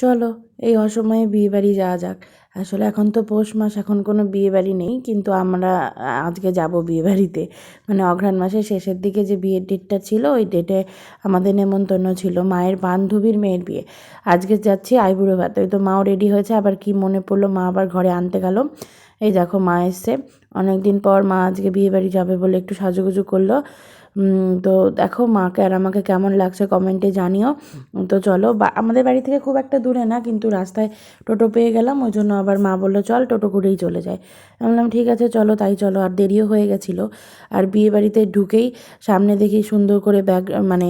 চলো, এই অসময়ে বিয়ে বাড়ি যাওয়া যাক। আসলে এখন তো পৌষ মাস, এখন কোনো বিয়ে বাড়ি নেই, কিন্তু আমরা আজকে যাব বিয়ে বাড়িতে। মানে অঘ্রাণ মাসের শেষের দিকে যে বিয়ের ডেটটা ছিল, ওই ডেটে আমাদের নেমন্তন্ন ছিল মায়ের বান্ধবীর মেয়ের বিয়ে। আজকে যাচ্ছি আইবুড়ো ভাত। ওই তো মাও রেডি হয়েছে, আবার কি মনে পড়ল, মা আবার ঘরে আনতে গেল। এই দেখো মা এসছে। অনেক দিন পর মা আজকে বিয়ে বাড়ি যাবে বলে একটু সাজুগুজু করল। তো দেখো মাকে আর আমাকে কেমন লাগছে কমেন্টে জানিও। তো চলো, বা, আমাদের বাড়ি থেকে খুব একটা দূরে না, কিন্তু রাস্তায় টোটো পেয়ে গেলাম, ওই জন্য আবার মা বলল, চল টোটো করেই চলে যায় আমি বললাম, ঠিক আছে, চলো, তাই চলো। আর দেরিও হয়ে গেছিল। আর বিয়ে বাড়িতে ঢুকেই সামনে দেখি সুন্দর করে ব্যাগ মানে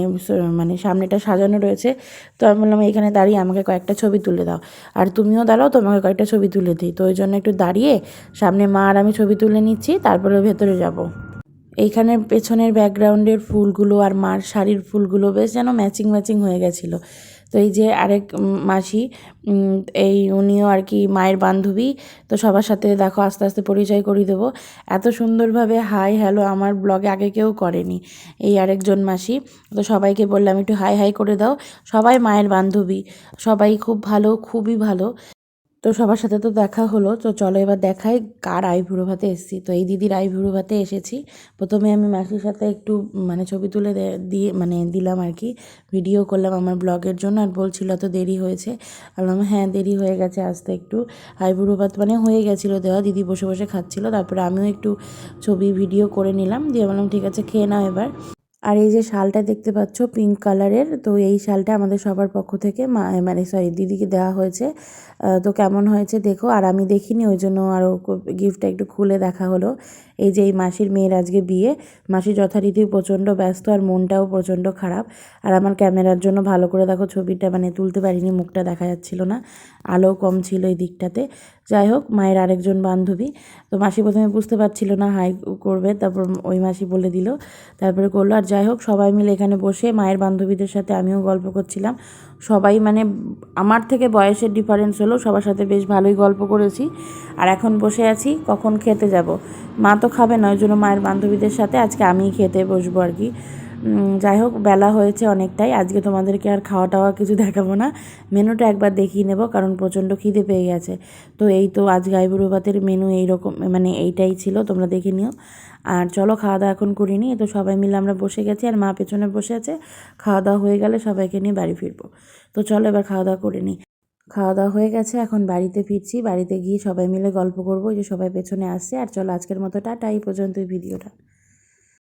মানে সামনেটা সাজানো রয়েছে। তো আমি বললাম এখানে দাঁড়িয়ে আমাকে কয়েকটা ছবি তুলে দাও। আর তুমিও দাঁড়াও, তোমাকে কয়েকটা ছবি তুলে দিই। তো ওই জন্য একটু দাঁড়িয়ে সামনে মা আর আমি ছবি তুলে নিচ্ছি, তারপরে ভেতরে যাব। এইখানের পেছনের ব্যাকগ্রাউন্ডের ফুলগুলো আর মার শাড়ির ফুলগুলো বেশ যেন ম্যাচিং ম্যাচিং হয়ে গেছিল। তো এই যে আরেক মাসি এই উনিও আর কি মায়ের বান্ধবী, তো সবার সাথে দেখো আস্তে আস্তে পরিচয় করিয়ে দেবো। এত সুন্দরভাবে হাই হ্যালো আমার ব্লগে আগে কেউ করেনি। এই আরেকজন মাসি, তো সবাইকে বললাম একটু হাই হাই করে দাও। সবাই মায়ের বান্ধবী, সবাই খুব ভালো, খুবই ভালো। তো সবার সাথে তো দেখা হলো, তো চলো এবার দেখাই কার আইভুড়ো ভাতে এসেছি। তো এই দিদির আইভুড়ো ভাতে এসেছি। প্রথমে আমি মাসির সাথে একটু মানে ছবি তুলে দিয়ে মানে দিলাম আর কি। ভিডিও করলাম আমার ব্লগের জন্য আর বলছিল তো দেরি হয়েছে। বললাম হ্যাঁ দেরি হয়ে গেছে, আসতে একটু। আইবুড়ো ভাত মানে হয়ে গেছিল, দেওয়া দিদি বসে বসে খাচ্ছিলো। তারপরে আমিও একটু ছবি, ভিডিও করে নিলাম। দিয়ে বললাম, ঠিক আছে, খেয়ে নাও এবার। আর এই যে শালটা দেখতে পাচ্ছ পিঙ্ক কালারের তো এই শালটা আমাদের সবার পক্ষ থেকে মা মানে সরি দিদিকে দেওয়া হয়েছে। তো কেমন হয়েছে দেখো, আর আমি দেখিনি, ওই জন্য আরও গিফটটা একটু খুলে দেখা হলো। এই যে এই মাসির মেয়ের আজকে বিয়ে, মাসি যথারীতি প্রচণ্ড ব্যস্ত আর মনটাও প্রচণ্ড খারাপ। আর আমার ক্যামেরার জন্য ভালো করে দেখো ছবিটা মানে তুলতে পারিনি, মুখটা দেখা যাচ্ছিল না। আলো কম ছিল এই দিকটাতে। যাই হোক, মায়ের আরেকজন বান্ধবী। তো মাসি প্রথমে বুঝতে পারছিল না হাই করবে, তারপর ওই মাসি বলে দিল, তারপরে করল। আর যাই হোক, সবাই মিলে এখানে বসে মায়ের বান্ধবীদের সাথে আমিও গল্প করছিলাম। সবাই মানে আমার থেকে বয়সের ডিফারেন্স হলো, সবার সাথে বেশ ভালোই গল্প করেছি। আর এখন বসে আছি, কখন খেতে যাব? মা তো খাবে না, ওই জন্য মায়ের বান্ধবীদের সাথে আজকে আমিই খেতে বসবো আর কি। যাই হোক, বেলা হয়েছে অনেকটাই। আজকে তোমাদেরকে আর খাওয়া টাওয়া কিছু দেখাবো না। মেনুটা একবার দেখিয়ে নেব, কারণ প্রচণ্ড খিদে পেয়ে গেছে। তো এই তো আজ গাইবুড়ো ভাতের মেনু এইরকম মানে এইটাই ছিল, তোমরা দেখে নিও। আর চলো খাওয়া দাওয়া এখন করিনি। তো সবাই মিলে আমরা বসে গেছি, আর মা পেছনে বসে আছে। খাওয়া দাওয়া হয়ে গেলে সবাইকে নিয়ে বাড়ি ফিরবো। তো চলো, এবার খাওয়া দাওয়া করে নিই। খাওয়া দাওয়া হয়ে গেছে, এখন বাড়িতে ফিরছি। বাড়িতে গিয়ে সবাই মিলে গল্প করব। যে সবাই পেছনে আসছে, আর চলো, আজকের মতো টাটা, এই পর্যন্তই ভিডিওটা।